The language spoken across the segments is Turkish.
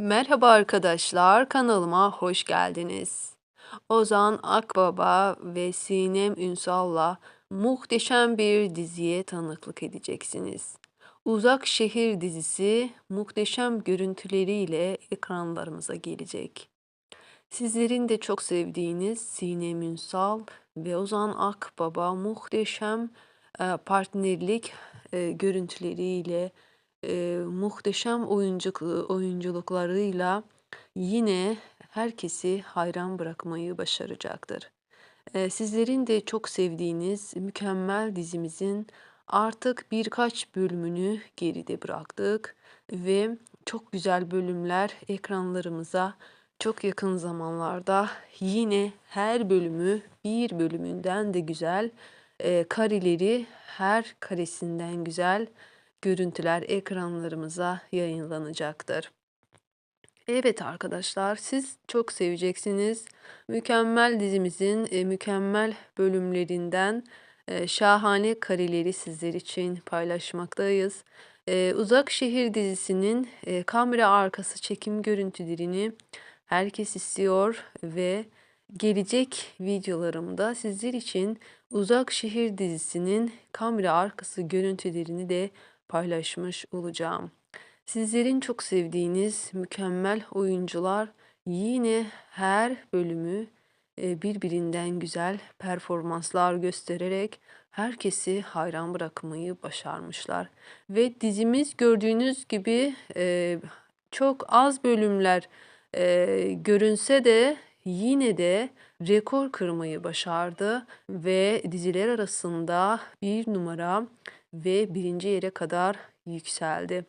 Merhaba arkadaşlar, kanalıma hoş geldiniz. Ozan Akbaba ve Sinem Ünsal'la muhteşem bir diziye tanıklık edeceksiniz. Uzak Şehir dizisi muhteşem görüntüleriyle ekranlarımıza gelecek. Sizlerin de çok sevdiğiniz Sinem Ünsal ve Ozan Akbaba muhteşem e, partnerlik e, görüntüleriyle, e, muhteşem oyuncuk, oyunculuklarıyla yine herkesi hayran bırakmayı başaracaktır. E, sizlerin de çok sevdiğiniz mükemmel dizimizin artık birkaç bölümünü geride bıraktık ve çok güzel bölümler ekranlarımıza çok yakın zamanlarda yine her bölümü bir bölümünden de güzel, e, kareleri her karesinden güzel görüntüler ekranlarımıza yayınlanacaktır. Evet arkadaşlar, siz çok seveceksiniz. Mükemmel dizimizin e, mükemmel bölümlerinden e, şahane kareleri sizler için paylaşmaktayız. E, Uzak Şehir dizisinin kamera arkası çekim görüntülerini herkes istiyor ve gelecek videolarımda sizler için Uzak Şehir dizisinin kamera arkası görüntülerini de paylaşmış olacağım. Sizlerin çok sevdiğiniz mükemmel oyuncular yine her bölümü e, birbirinden güzel performanslar göstererek herkesi hayran bırakmayı başarmışlar. Ve dizimiz gördüğünüz gibi e, çok az bölümler e, görünse de yine de rekor kırmayı başardı ve diziler arasında bir numara ve birinci yere kadar yükseldi.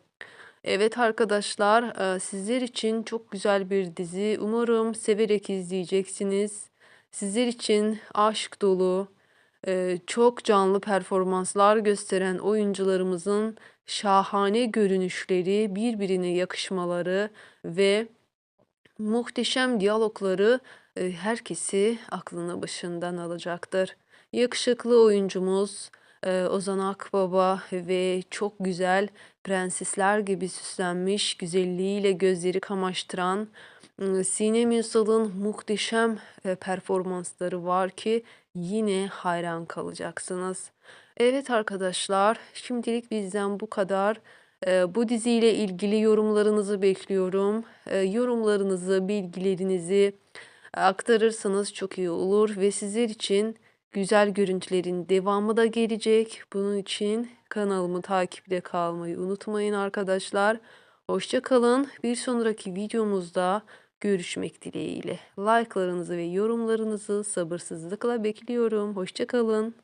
Evet arkadaşlar, e, sizler için çok güzel bir dizi. Umarım severek izleyeceksiniz. Sizler için aşk dolu, e, çok canlı performanslar gösteren oyuncularımızın şahane görünüşleri, birbirine yakışmaları ve muhteşem diyalogları e, herkesi aklını başından alacaktır. Yakışıklı oyuncumuz e, Ozan Akbaba ve çok güzel prensesler gibi süslenmiş, güzelliğiyle gözleri kamaştıran ıı, Sinem Ünsal'ın muhteşem e, performansları var ki yine hayran kalacaksınız. Evet arkadaşlar, şimdilik bizden bu kadar. E, Bu diziyle ilgili yorumlarınızı bekliyorum. E, Yorumlarınızı, bilgilerinizi aktarırsanız çok iyi olur ve sizler için güzel görüntülerin devamı da gelecek. Bunun için kanalımı takipte kalmayı unutmayın arkadaşlar. Hoşça kalın. Bir sonraki videomuzda görüşmek dileğiyle. Like'larınızı ve yorumlarınızı sabırsızlıkla bekliyorum. Hoşça kalın.